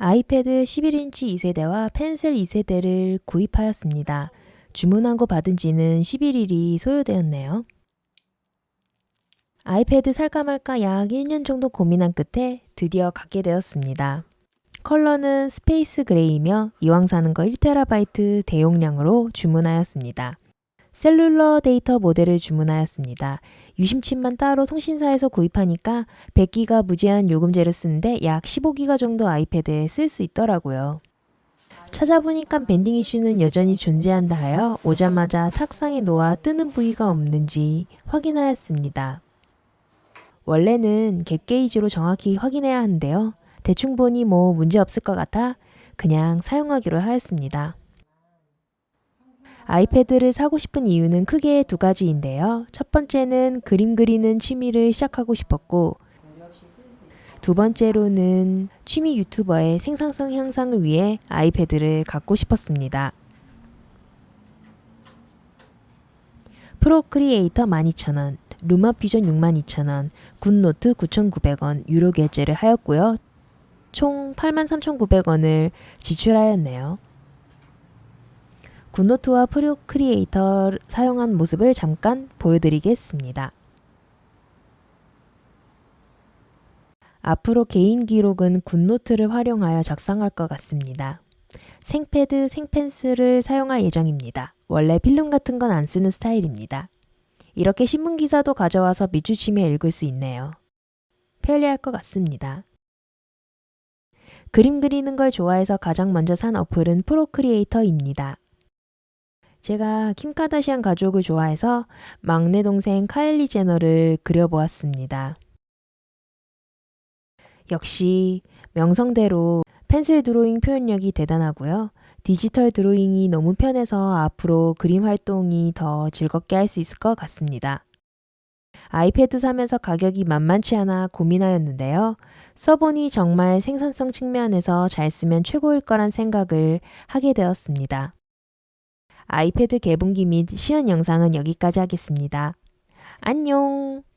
아이패드 11인치 2세대와 펜슬 2세대를 구입하였습니다. 주문한 거 받은 지는 11일이 소요되었네요. 아이패드 살까 말까 약 1년 정도 고민한 끝에 드디어 갖게 되었습니다. 컬러는 스페이스 그레이며 이왕 사는 거 1TB 대용량으로 주문하였습니다. 셀룰러 데이터 모델을 주문하였습니다. 유심칩만 따로 통신사에서 구입하니까 100기가 무제한 요금제를 쓰는데 약 15기가 정도 아이패드에 쓸 수 있더라고요. 찾아보니까 밴딩 이슈는 여전히 존재한다 하여 오자마자 탁상에 놓아 뜨는 부위가 없는지 확인하였습니다. 원래는 갭 게이지로 정확히 확인해야 하는데요. 대충 보니 뭐 문제 없을 것 같아 그냥 사용하기로 하였습니다. 아이패드를 사고 싶은 이유는 크게 두 가지인데요. 첫 번째는 그림 그리는 취미를 시작하고 싶었고, 두 번째로는 취미 유튜버의 생산성 향상을 위해 아이패드를 갖고 싶었습니다. 프로크리에이터 12,000원, 루마 퓨전 62,000원, 굿노트 9,900원 유료 결제를 하였고요. 총 83,900원을 지출하였네요. 굿노트와 프로 크리에이터 사용한 모습을 잠깐 보여드리겠습니다. 앞으로 개인 기록은 굿노트를 활용하여 작성할 것 같습니다. 생패드, 생펜슬을 사용할 예정입니다. 원래 필름 같은 건 안 쓰는 스타일입니다. 이렇게 신문 기사도 가져와서 밑줄치며 읽을 수 있네요. 편리할 것 같습니다. 그림 그리는 걸 좋아해서 가장 먼저 산 어플은 프로크리에이터입니다. 제가 킴 카다시안 가족을 좋아해서 막내 동생 카일리 제너를 그려보았습니다. 역시 명성대로 펜슬 드로잉 표현력이 대단하고요. 디지털 드로잉이 너무 편해서 앞으로 그림 활동이 더 즐겁게 할 수 있을 것 같습니다. 아이패드 사면서 가격이 만만치 않아 고민하였는데요. 써보니 정말 생산성 측면에서 잘 쓰면 최고일 거란 생각을 하게 되었습니다. 아이패드 개봉기 및 시연 영상은 여기까지 하겠습니다. 안녕!